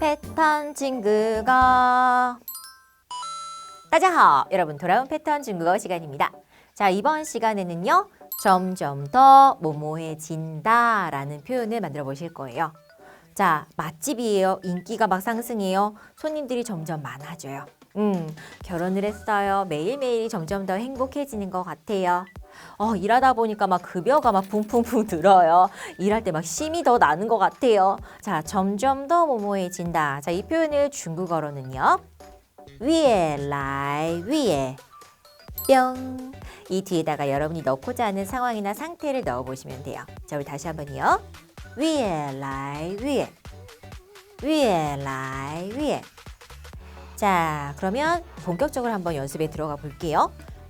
패턴 중국어 따자하 여러분 돌아온 패턴 중국어 시간입니다. 자 이번 시간에는요 점점 더 모모해진다 라는 표현을 만들어 보실 거예요. 자 맛집이에요. 인기가 막 상승해요. 손님들이 점점 많아져요. 음 결혼을 했어요. 매일매일 점점 더 행복해지는 것 같아요. 어, 일하다 보니까 막 급여가 막 붕붕붕 들어요. 일할 때막 힘이 더 나는 것 같아요. 자, 점점 더 모모해진다. 자, 이 표현을 중국어로는요. 위에 라이 위에 뿅. 이 뒤에다가 여러분이 넣고자 하는 상황이나 상태를 넣어 보시면 돼요. 자, 우리 다시 한번요. 위에 라이 위에 위에 라이 위에 자, 그러면 본격적으로 한번 연습에 들어가 볼게요.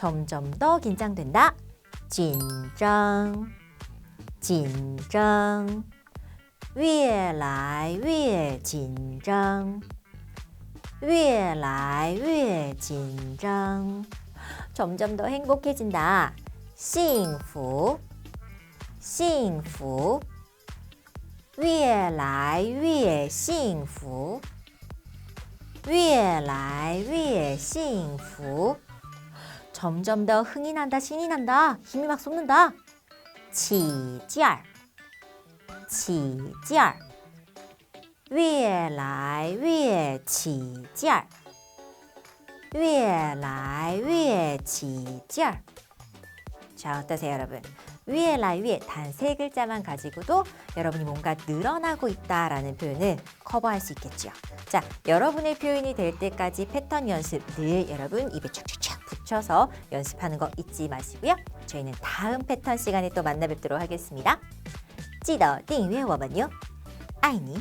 점점 더 긴장된다. 긴장, 긴장, 越来越紧张,越来越紧张. 점점 더 행복해진다. 幸福,幸福,越来越幸福,越来越幸福. 점점 더 흥이 난다, 신이 난다, 힘이 막 솟는다. 起劲儿,起劲儿,越来越起劲儿,越来越起劲儿. 자, 어떠세요, 여러분? 위에 라 위에 단 세 글자만 가지고도 여러분이 뭔가 늘어나고 있다라는 표현을 커버할 수 있겠죠. 자, 여러분의 표현이 될 때까지 패턴 연습 늘 여러분 입에 촥촥촥 붙여서 연습하는 거 잊지 마시고요. 저희는 다음 패턴 시간에 또 만나 뵙도록 하겠습니다. 찌더 띵 위에 와만요. 아이니.